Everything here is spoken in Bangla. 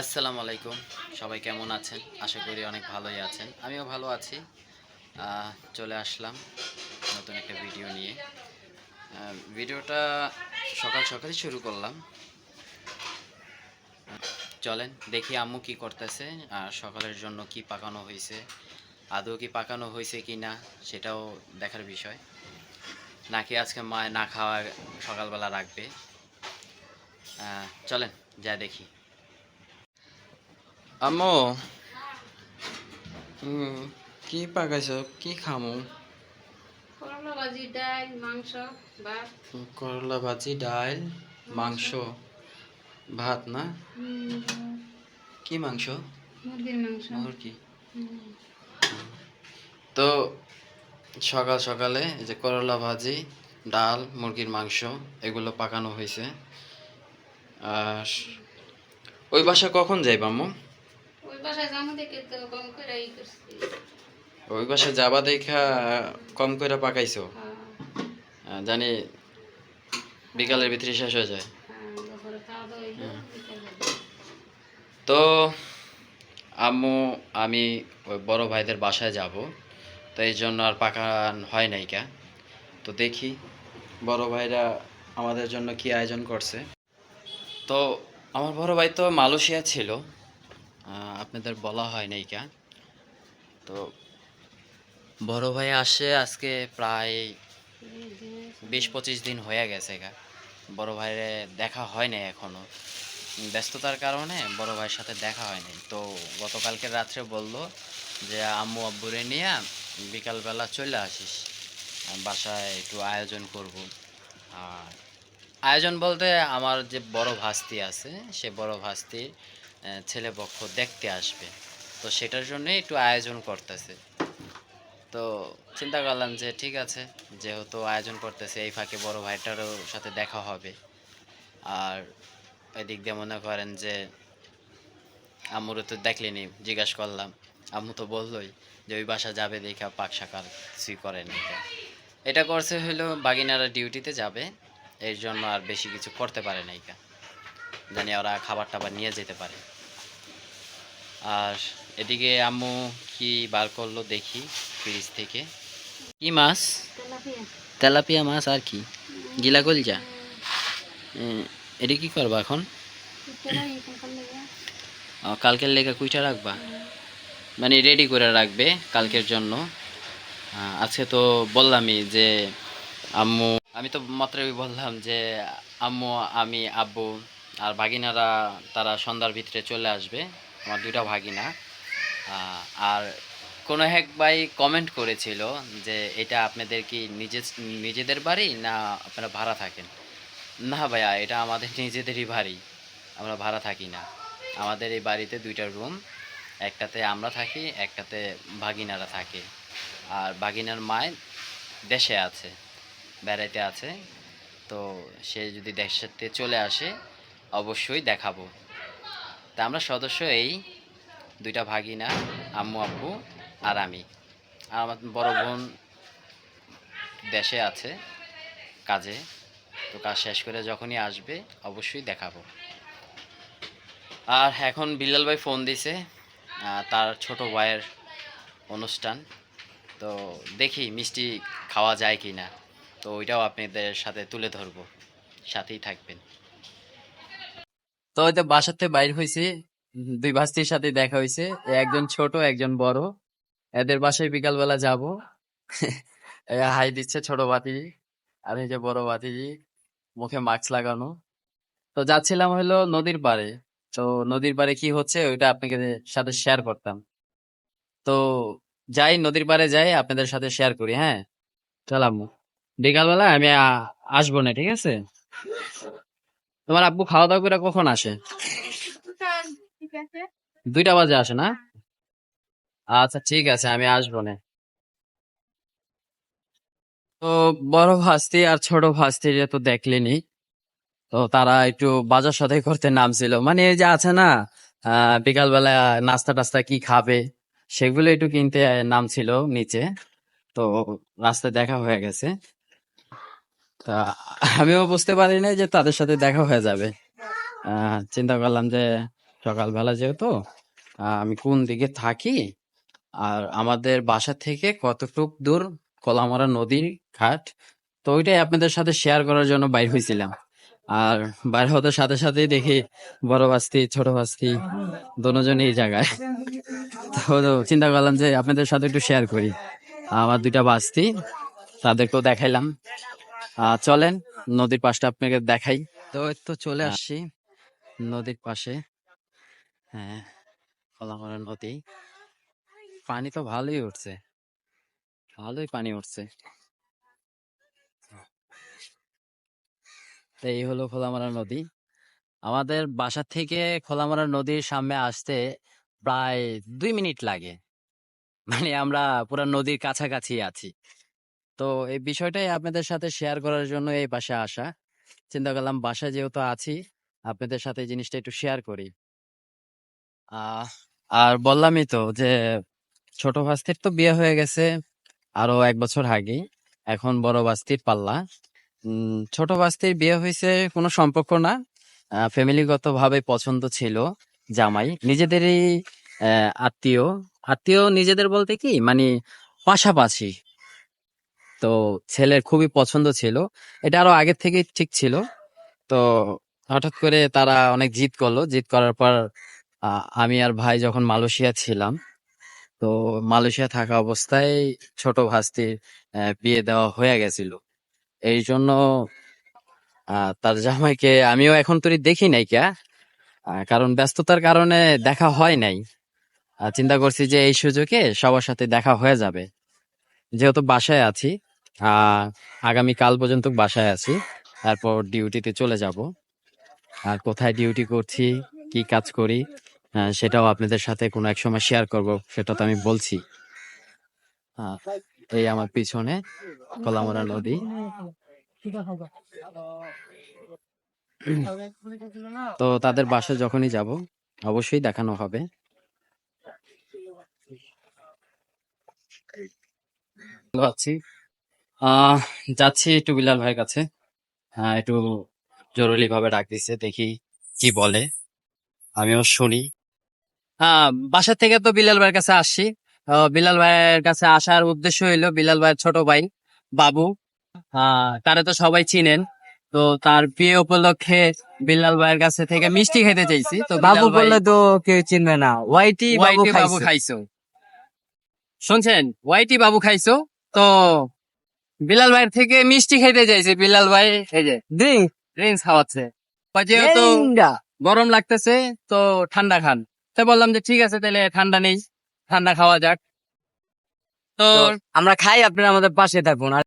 আসসালামু আলাইকুম। সবাই কেমন আছেন? আশা করি অনেক ভালোই আছেন। আমিও ভালো আছি। চলে আসলাম নতুন একটা ভিডিও নিয়ে। ভিডিওটা সকাল সকালই শুরু করলাম। চলেন দেখি আম্মু কি করতেছে আর সকালের জন্য কি পাকানো হয়েছে। আদৌ কি পাকানো হয়েছে কি না সেটাও দেখার বিষয়। নাকি আজকে মা না খাওয়া সকালবেলা রাখবে। চলেন যা দেখি। আম্মু কি পাকাইছ? কি খামু? করলা ভাজি ডাল মাংস ভাত। করলা ভাজি ডাল মাংস ভাত না? কি মাংস? মুরগির মাংস। মুরগি। তো সকাল সকালে এই যে করলা ভাজি ডাল মুরগির মাংস এগুলো পাকানো হয়েছে আর ওই বাসা কখন যাই আম্মু? ওই বাসায় যাব দেখে তো কম করে ই করছি। ওই বাসা যাবা দেখা কম করে পাকাইছো? হ্যাঁ, জানি বিকালের ভিতরে শেষ হয়ে যায়। হ্যাঁ, বিকালে। তো আম্মু আমি ওই বড় ভাইদের বাসায় যাব তো এই জন্য আর পাকা হয় নাই কা। তো দেখি বড় ভাইরা আমাদের জন্য কি আয়োজন করছে। তো আমার বড় ভাই তো মালয়েশিয়া ছিল আপনাদের বলা হয় নাই কা তো বড় ভাই আসে আজকে প্রায় বিশ পঁচিশ দিন হয়ে গেছে গা। বড় ভাইয়ের দেখা হয় নাই এখনও। ব্যস্ততার কারণে বড় ভাইয়ের সাথে দেখা হয়নি তো গতকালকে রাত্রে বলল যে, আম্মু আব্বুরে নিয়ে বিকালবেলা চলে আসিস। বাসায় একটু আয়োজন করব। আর আয়োজন বলতে আমার যে বড় ভাস্তি আছে, সে বড় ভাস্তির ছেলেপক্ষ দেখতে আসবে। তো সেটার জন্য একটু আয়োজন করতেছে। তো চিন্তা করলাম যে ঠিক আছে, যেহেতু আয়োজন করতেছে, এই ফাঁকে বড় ভাইটারও সাথে দেখা হবে। আর এদিক দিয়ে মনে করেন যে আম্মুরও তো দেখলেনি, জিজ্ঞাসা করলাম। আম্মু তো বললোই যে ওই বাসা যাবে দেখা পাক সাকাল কিছুই করেনি এটা। এটা করছে হলো বাগিনারা ডিউটিতে যাবে, এর জন্য আর বেশি কিছু করতে পারে না এটা জানি ওরা খাবার টাবার নিয়ে যেতে পারে। আর এদিকে আম্মু কি বার করল দেখি ফ্রিজ থেকে। কি মাছ? তেলাপিয়া। মাছ আর কি? গিলা গলজা এটা কি করবা এখন? কালকের লেগে কুইটা রাখবা? মানে রেডি করে রাখবে কালকের জন্য। আজকে তো বললামই যে আম্মু, আমি তো মাত্রই বললাম যে আম্মু, আমি, আব্বু আর ভাগিনারা, তারা সন্ধ্যার ভিতরে চলে আসবে। আমার দুইটা ভাগিনা আর কোনো এক ভাই কমেন্ট করেছিল যে এটা আপনাদের কি নিজে নিজেদের বাড়ি না আপনারা ভাড়া থাকেন? না ভাইয়া, এটা আমাদের নিজেদেরই বাড়ি, আমরা ভাড়া থাকি না। আমাদের এই বাড়িতে দুইটা রুম একটাতে আমরা থাকি, একটাতে ভাগিনারা থাকে। আর ভাগিনার মায় দেশে আছে, বেড়াইতে আছে, তো সে যদি দেশেতে চলে আসে, অবশ্যই দেখাবো। তা আমরা সদস্য এই দুইটা ভাগিনা আম্মু, আব্বু আর আমি। আর আমার বড় বোন দেশে আছে, কাজে। তো কাজ শেষ করে যখনই আসবে, অবশ্যই দেখাবো। আর এখন বিল্লাল ভাই ফোন দিছে তার ছোট ভাইয়ের অনুষ্ঠান। তো দেখি মিষ্টি খাওয়া যায় কি না তো ওইটাও আপনাদের সাথে তুলে ধরবো। সাথেই থাকবেন। তো ওই তো বাসাতে বাইর হয়েছে দুই ভাস্তির সাথে দেখা হয়েছে একজন ছোট, একজন বড়। এদের বাসায় বিকালবেলা যাব। হাই দিচ্ছে ছোট বাতিজি আর এই যে বড় বাতিজি মুখে মাস্ক লাগানো। তো যাচ্ছিলাম হলো নদীর পাড়ে। তো নদীর পাড়ে কি হচ্ছে ওইটা আপনাকে সাথে শেয়ার করতাম। তো যাই, নদীর পাড়ে যাই, আপনাদের সাথে শেয়ার করি হ্যাঁ? চলাম বিকালবেলা আমি আসব না, ঠিক আছে? তোমার আব্বু খাওয়া দাওয়া করে কখন আসে? দুইটা বাজে আসে না? আচ্ছা ঠিক আছে, আমি আসব না। তো বড় ভাস্তি আর ছোট ভাস্তি তো দেখলেনি। তো তারা একটু বাজার সদাই করতে নামছিল। মানে এই যে আছে না বিকালবেলা নাস্তা টাস্তা কি খাবে, সেগুলো একটু কিনতে নামছিল নিচে। তো রাস্তায় দেখা হয়ে গেছে। তা আমিও বুঝতে পারি না যে তাদের সাথে দেখা হয়ে যাবে। চিন্তা করলাম যে সকালবেলা যেহেতু আমি কোন দিকে থাকি? আর আমাদের বাসা থেকে কতটুক দূর? কলামারা নদীর ঘাট? তো ওইটাই আপনাদের সাথে শেয়ার করার জন্য বাইর হয়েছিলাম। আর বাইর হতে সাথে সাথেই দেখি বড় বাস্তি, ছোট বাস্তি দুজন এই জায়গায়। তো চিন্তা করলাম যে আপনাদের সাথে একটু শেয়ার করি। আমার দুইটা বাস্তি, তাদেরকেও দেখাইলাম। চলেন নদীর পাশটা আপনাকে দেখাই। তো তো চলে আসছি। নদীর পাশে। হ্যাঁ কলামারা নদী। পানি তো ভালোই উঠছে। ভালোই পানি উঠছে। তো এই হলো খোলামারা নদী। আমাদের বাসা থেকে খোলামারা নদীর সামনে আসতে প্রায় দুই মিনিট লাগে। মানে আমরা পুরো নদীর কাছাকাছি আছি। তো এই বিষয়টাই আপনাদের সাথে শেয়ার করার জন্য এই পাশে আসা। চিন্তা করলাম বাসায় যেহেতু আছি, আপনাদের সাথে এই জিনিসটা একটু শেয়ার করি। আর বললামই তো যে ছোট ভাস্তির তো বিয়ে হয়ে গেছে আরও এক বছর আগে এখন বড় ভাস্তির পাল্লা। ছোট ভাস্তির বিয়ে হয়েছে কোনো সম্পর্ক না। ফ্যামিলিগত ভাবে পছন্দ ছিল জামাই। নিজেদেরই আত্মীয়। আত্মীয় নিজেদের বলতে কি? মানে পাশাপাশি। তো ছেলের খুবই পছন্দ ছিল। এটা আরও আগের থেকেই ঠিক ছিল। তো হঠাৎ করে তারা অনেক জিদ করল। জিদ করার পর আমি আর ভাই যখন মালয়েশিয়া ছিলাম, তো মালয়েশিয়া থাকা অবস্থায় ছোট ভাস্তির বিয়ে দেওয়া হয়ে গেছিল। এই জন্য তার জামাইকে আমিও এখন তোর দেখি নাই কে কারণ ব্যস্ততার কারণে দেখা হয় নাই। চিন্তা করছি যে এই সুযোগে সবার সাথে দেখা হয়ে যাবে। যেহেতু বাসায় আছি আগামী কাল পর্যন্ত বাসায় আছি। তারপর ডিউটিতে চলে যাব। আর কোথায় ডিউটি করছি কি কাজ করি সেটাও আপনাদের সাথে কোনো এক সময় শেয়ার করব সেটা তো আমি বলছি। এই আমার পিছনে কলামরা নদী। তো তাদের বাসায় যখনই যাব অবশ্যই দেখানো হবে। আছি। আহ যাচ্ছি একটু বিলাল ভাইয়ের কাছে। হ্যাঁ একটু জরুরি ভাবে ডাক দিছে দেখি কি বলে। আমিও শুনি। হ্যাঁ বাসা থেকে তো বিলাল ভাইয়ের কাছে আসছি। আহ, বিলাল ভাইয়ের কাছে আসার উদ্দেশ্য হইল বিলাল ভাইয়ের ছোট ভাই বাবু। আহ তারে তো সবাই চিনেন। তো তার বিয়ে উপলক্ষে বিলাল ভাইয়ের কাছে থেকে মিষ্টি খেতে চাইছি। তো বাবু বললে তো কেউ চিনবে না। ওয়াইটি বাবু ওয়াইটি বাবু খাইছে। খাইছো। শুনছেন? ওয়াইটি বাবু খাইছো। তো বিলাল ভাইয়ের থেকে মিষ্টি খেতে চাইছে বিলাল ভাই। এই যে ড্রিঙ্ক ড্রিঙ্কস খাওয়াচ্ছে। যেহেতু গরম লাগতেছে তো ঠান্ডা খান। তো বললাম যে ঠিক আছে তাহলে ঠান্ডা নেই ঠান্ডা খাওয়া যাক। তো আমরা খাই আপনার আমাদের পাশে থাকুন। আর